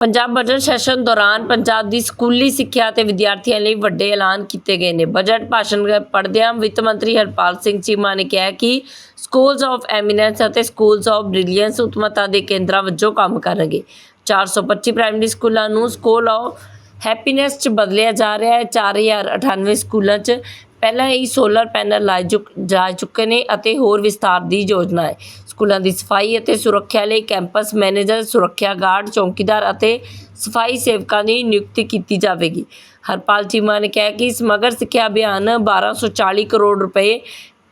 Punjab budget session ਦੌਰਾਨ ਪੰਜਾਬ ਦੀ ਸਕੂਲੀ ਸਿੱਖਿਆ ਤੇ ਵਿਦਿਆਰਥੀਆਂ ਲਈ ਵੱਡੇ ਐਲਾਨ ਕੀਤੇ ਗਏ ਨੇ। ਬਜਟ ਭਾਸ਼ਣ ਪੜ੍ਹਦਿਆਂ ਵਿੱਤ ਮੰਤਰੀ ਹਰਪਾਲ ਸਿੰਘ ਚੀਮਾ ਨੇ ਕਿਹਾ ਕਿ ਸਕੂਲਸ ਆਫ ਐਮੀਨੈਂਸ ਅਤੇ ਸਕੂਲਸ ਆਫ ਬ੍ਰਿਲੀਅੰਸ ਉਤਮਤਾ ਦੇ ਕੇਂਦਰਾਂ ਵਜੋਂ ਕੰਮ ਕਰਨਗੇ। 425 ਪ੍ਰਾਇਮਰੀ ਸਕੂਲਾਂ ਨੂੰ ਸਕੂਲ ਆਫ ਹੈਪੀਨੈਸ ਚ ਬਦਲਿਆ ਜਾ ਰਿਹਾ ਹੈ। 4098 ਸਕੂਲਾਂ ਚ ਪਹਿਲਾਂ ਹੀ ਸੋਲਰ ਪੈਨਲ ਲਾਏ ਚੁੱਕ- ਜਾ ਚੁੱਕੇ ਨੇ ਅਤੇ ਹੋਰ ਵਿਸਤਾਰ ਦੀ ਯੋਜਨਾ ਹੈ। ਸਕੂਲਾਂ ਦੀ ਸਫ਼ਾਈ ਅਤੇ ਸੁਰੱਖਿਆ ਲਈ ਕੈਂਪਸ ਮੈਨੇਜਰ, ਸੁਰੱਖਿਆ ਗਾਰਡ, ਚੌਕੀਦਾਰ ਅਤੇ ਸਫ਼ਾਈ ਸੇਵਕਾਂ ਦੀ ਨਿਯੁਕਤੀ ਕੀਤੀ ਜਾਵੇਗੀ। ਹਰਪਾਲ ਚੀਮਾ ਨੇ ਕਿਹਾ ਕਿ ਸਮਗਰ ਸਿੱਖਿਆ ਅਭਿਆਨ 1240 ਕਰੋੜ ਰੁਪਏ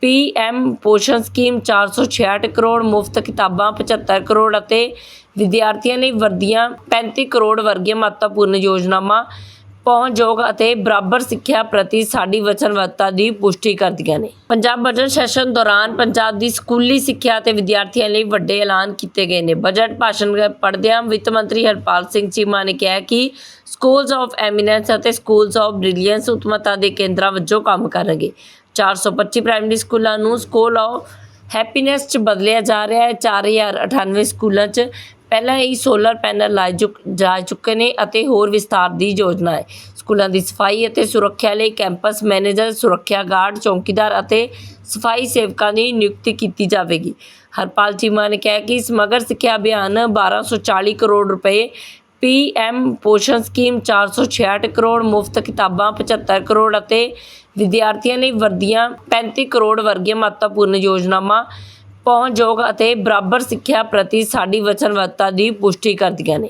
ਪੀਐਮ ਪੋਸ਼ਣ ਸਕੀਮ 466 ਕਰੋੜ, ਮੁਫਤ ਕਿਤਾਬਾਂ 75 ਕਰੋੜ ਅਤੇ ਵਿਦਿਆਰਥੀਆਂ ਲਈ ਵਰਦੀਆਂ 35 ਕਰੋੜ ਵਰਗੀਆਂ ਮਹੱਤਵਪੂਰਨ ਯੋਜਨਾਵਾਂ ਪਹੁੰਚਯੋਗ ਅਤੇ ਬਰਾਬਰ ਸਿੱਖਿਆ ਪ੍ਰਤੀ ਸਾਡੀ ਵਚਨਬੱਧਤਾ ਦੀ ਪੁਸ਼ਟੀ ਕਰਦੀਆਂ ਨੇ। ਪੰਜਾਬ ਬਜਟ ਸੈਸ਼ਨ ਦੌਰਾਨ ਪੰਜਾਬ ਦੀ ਸਕੂਲੀ ਸਿੱਖਿਆ ਅਤੇ ਵਿਦਿਆਰਥੀਆਂ ਲਈ ਵੱਡੇ ਐਲਾਨ ਕੀਤੇ ਗਏ ਨੇ। ਬਜਟ ਭਾਸ਼ਣ ਪੜ੍ਹਦਿਆਂ ਵਿੱਤ ਮੰਤਰੀ ਹਰਪਾਲ ਸਿੰਘ ਚੀਮਾ ਨੇ ਕਿਹਾ ਕਿ ਸਕੂਲਸ ਆਫ ਐਮੀਨੈਂਸ ਅਤੇ ਸਕੂਲਸ ਆਫ ਬ੍ਰਿਲੀਅੰਸ ਉਤਮਤਾ ਦੇ ਕੇਂਦਰਾਂ ਵਜੋਂ ਕੰਮ ਕਰਨਗੇ। 425 ਪ੍ਰਾਇਮਰੀ ਸਕੂਲਾਂ ਨੂੰ ਸਕੂਲ ਆਫ ਹੈਪੀਨੈਸ ਚ ਬਦਲਿਆ ਜਾ ਰਿਹਾ ਹੈ। 4098 ਸਕੂਲਾਂ ਚ ਪਹਿਲਾਂ ਹੀ ਸੋਲਰ ਪੈਨਲ ਲਾਏ ਚੁੱਕ- ਜਾ ਚੁੱਕੇ ਨੇ ਅਤੇ ਹੋਰ ਵਿਸਤਾਰ ਦੀ ਯੋਜਨਾ ਹੈ। ਸਕੂਲਾਂ ਦੀ ਸਫ਼ਾਈ ਅਤੇ ਸੁਰੱਖਿਆ ਲਈ ਕੈਂਪਸ ਮੈਨੇਜਰ, ਸੁਰੱਖਿਆ ਗਾਰਡ, ਚੌਕੀਦਾਰ ਅਤੇ ਸਫ਼ਾਈ ਸੇਵਕਾਂ ਦੀ ਨਿਯੁਕਤੀ ਕੀਤੀ ਜਾਵੇਗੀ। ਹਰਪਾਲ ਚੀਮਾ ਨੇ ਕਿਹਾ ਕਿ ਸਮਗਰ ਸਿੱਖਿਆ ਅਭਿਆਨ 1240 ਕਰੋੜ ਰੁਪਏ ਪੀਐਮ ਪੋਸ਼ਣ ਸਕੀਮ 466 ਕਰੋੜ, ਮੁਫਤ ਕਿਤਾਬਾਂ 75 ਕਰੋੜ ਅਤੇ ਵਿਦਿਆਰਥੀਆਂ ਲਈ ਵਰਦੀਆਂ 35 ਕਰੋੜ ਵਰਗੀਆਂ ਮਹੱਤਵਪੂਰਨ ਯੋਜਨਾਵਾਂ ਪਹੁੰਚਯੋਗ ਅਤੇ ਬਰਾਬਰ ਸਿੱਖਿਆ ਪ੍ਰਤੀ ਸਾਡੀ ਵਚਨਬੱਧਤਾ ਦੀ ਪੁਸ਼ਟੀ ਕਰਦੀਆਂ ਨੇ।